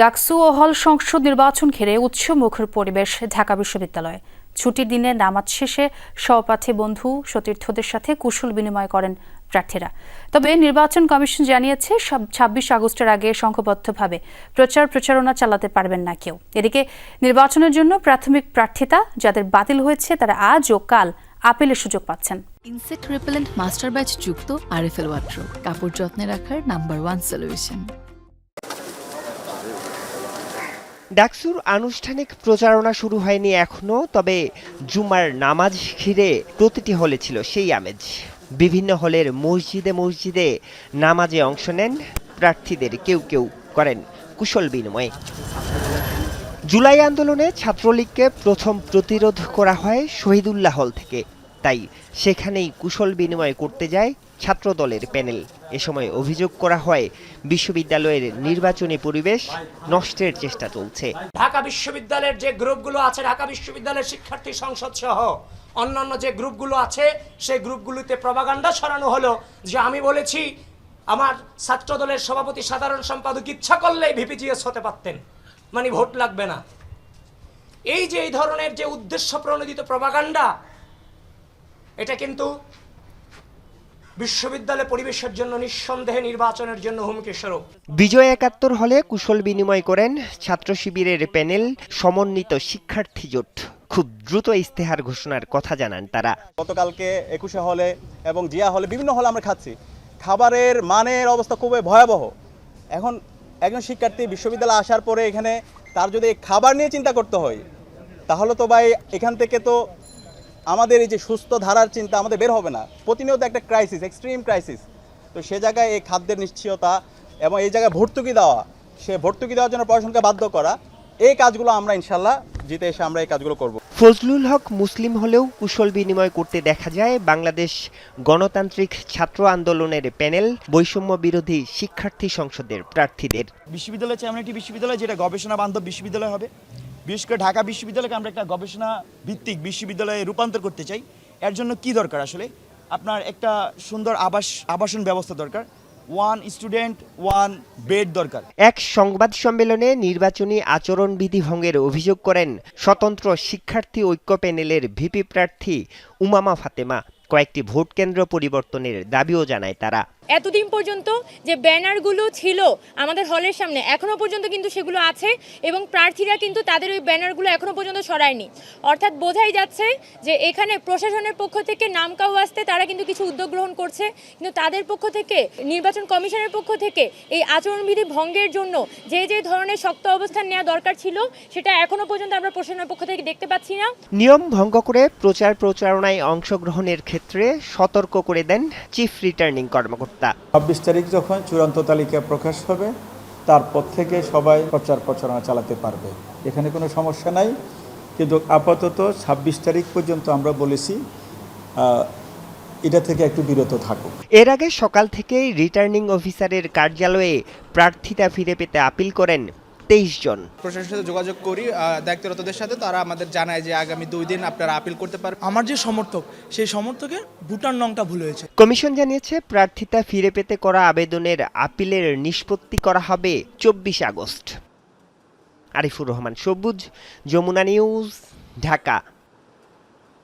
ডাকসু ও হল সংসদ নির্বাচন ঘিরে উৎসমুখর পরিবেশ ঢাকা বিশ্ববিদ্যালয়ে। ছুটির দিনে নামাজ শেষে সহপাঠী বন্ধু সতীর্থদের সাথে কুশল বিনিময় করেন প্রার্থীরা। তবে নির্বাচন কমিশন জানিয়েছে ছাব্বিশ আগস্টের আগে সংঘবদ্ধভাবে প্রচার প্রচারণা চালাতে পারবেন না কেউ। এদিকে নির্বাচনের জন্য প্রাথমিক প্রার্থিতা যাদের বাতিল হয়েছে, তারা আজ ও কাল আপিলের সুযোগ পাচ্ছেন। ইনসেক্ট রিপেলেন্ট মাস্টার ব্যাচ যুক্ত আরএফএল ওয়াট্রো কাপড় যত্নে রাখার নাম্বার ওয়ান সলিউশন। ডাকসুর আনুষ্ঠানিক প্রচারণা শুরু হয়নি এখনও, তবে জুমার নামাজ ঘিরে প্রতিটি হলে ছিল সেই আমেজ। বিভিন্ন হলের মসজিদে মসজিদে নামাজে অংশ নেন প্রার্থীদের, কেউ কেউ করেন কুশল বিনিময়ে। জুলাই আন্দোলনে ছাত্রলীগকে প্রথম প্রতিরোধ করা হয় শহীদুল্লাহ হল থেকে। তাই সেখানেই কুশল বিনিময় করতে যায় ছাত্রদলের প্যানেল। এ সময় অভিযোগ করা হয়, বিশ্ববিদ্যালয়ের নির্বাচনী পরিবেশ নষ্টের চেষ্টা চলছে। ঢাকা বিশ্ববিদ্যালয়ের যে গ্রুপগুলো আছে, ঢাকা বিশ্ববিদ্যালয়ের শিক্ষার্থী সংসদ সহ অন্যান্য যে গ্রুপগুলো আছে, সেই গ্রুপগুলোতে প্রবাগান্ডা ছড়ানো হলো যে আমি বলেছি, আমার ছাত্রদলের সভাপতি সাধারণ সম্পাদক ইচ্ছা করলেই ভিপিজিএস হতে পারতেন। মানে ভোট লাগবে না। এই যে এই ধরনের যে উদ্দেশ্য প্রণোদিত প্রবাগান্ডা এটা কিন্তু বিশ্ববিদ্যালয় পরিবেশের জন্য নিঃসন্দেহে নির্বাচনের জন্য হুমকি স্বরূপ। বিজয় একাত্তর হলে কুশল বিনিময় করেন ছাত্র শিবিরের প্যানেল সমন্বিত শিক্ষার্থী জোট। খুব দ্রুত ইস্তেহার ঘোষণার কথা জানান তারা। গতকালকে একুশে হলে এবং জিয়া হলে বিভিন্ন হলে আমরা খাচ্ছি। খাবারের মানের অবস্থা খুবই ভয়াবহ। এখন একজন শিক্ষার্থী বিশ্ববিদ্যালয়ে আসার পরে এখানে তার যদি খাবার নিয়ে চিন্তা করতে হয় তাহলে তো ভাই এখান থেকে তো আমাদের এই যে সুস্থ ধারার চিন্তা আমাদের বের হবে না। প্রতিনিয়ত একটা ক্রাইসিস এক্সট্রিম ক্রাইসিস তো সে জায়গায় এই খাদ্যের নিশ্চয়তা এবং এই জায়গায় ভর্তুকি দেওয়া সে ভর্তুকি দেওয়ার জন্য পড়াশোনাকে বাধ্য করা এই কাজগুলো আমরা ইনশাল্লাহ জিতে এসে আমরা এই কাজগুলো করব। ফজলুল হক মুসলিম হলেও কুশল বিনিময় করতে দেখা যায় বাংলাদেশ গণতান্ত্রিক ছাত্র আন্দোলনের প্যানেল বৈষম্য বিরোধী শিক্ষার্থী সংসদের প্রার্থীদের। বিশ্ববিদ্যালয় চাই এমন একটি বিশ্ববিদ্যালয় যেটা গবেষণা বান্ধব বিশ্ববিদ্যালয় হবে। বিশেষ করে ঢাকা বিশ্ববিদ্যালয়কে আমরা একটা গবেষণা ভিত্তিক বিশ্ববিদ্যালয়ে রূপান্তর করতে চাই। এর জন্য কি দরকার আসলে? আপনার একটা সুন্দর আবাস, আবাসন ব্যবস্থা দরকার। ওয়ান স্টুডেন্ট ওয়ান বেড দরকার। এক সংবাদ সম্মেলনে নির্বাচনী আচরণবিধি ভঙ্গের অভিযোগ করেন স্বতন্ত্র শিক্ষার্থী ঐক্য প্যানেলের ভিপি প্রার্থী উমামা ফাতেমা। কয়েকটি ভোট কেন্দ্র পরিবর্তনের দাবিও জানায় তারা। এতদিন পর্যন্ত যে ব্যানারগুলো ছিল আমাদের হলের সামনে এখনও পর্যন্ত কিন্তু সেগুলো আছে এবং প্রার্থীরা কিন্তু তাদের ওই ব্যানারগুলো এখনও পর্যন্ত সরায়নি। অর্থাৎ বোঝাই যাচ্ছে যে এখানে প্রশাসনের পক্ষ থেকে নাম আসতে তারা কিন্তু কিছু উদ্যোগ গ্রহণ করছে, কিন্তু তাদের পক্ষ থেকে, নির্বাচন কমিশনের পক্ষ থেকে এই আচরণবিধি ভঙ্গের জন্য যে যে ধরনের শক্ত অবস্থান নেওয়া দরকার ছিল, সেটা এখনও পর্যন্ত আমরা প্রশাসনের পক্ষ থেকে দেখতে পাচ্ছি না। নিয়ম ভঙ্গ করে প্রচার প্রচারণায় অংশগ্রহণের ক্ষেত্রে সতর্ক করে দেন চিফ রিটার্নিং কর্মকর্তা। ছাব্বিশ তারিখ যখন চূড়ান্ত তালিকা প্রকাশ হবে তারপর থেকে সবাই প্রচার প্রচারণা চালাতে পারবে। এখানে কোনো সমস্যা নাই। কিন্তু আপাতত ছাব্বিশ তারিখ পর্যন্ত আমরা বলেছি এটা থেকে একটু বিরত থাকুক। এর আগে সকাল থেকেই রিটার্নিং অফিসারের কার্যালয়ে প্রার্থিতা ফিরে পেতে আপিল করেন তেইশ জন। প্রশাসনের সাথে যোগাযোগ করি দায়িত্বরতদের সাথে তারা আমাদের জানায় যে আগামী দুই দিন আপনারা আপিল করতে পারেন আমার যে সমর্থক সেই সমর্থকের ভুটান নংটা ভুল হয়েছে। কমিশন জানিয়েছে প্রার্থিতা ফিরে পেতে করা আবেদনের আপিলের নিষ্পত্তি করা হবে চব্বিশ আগস্ট। আরিফুর রহমান সবুজ যমুনা নিউজ ঢাকা।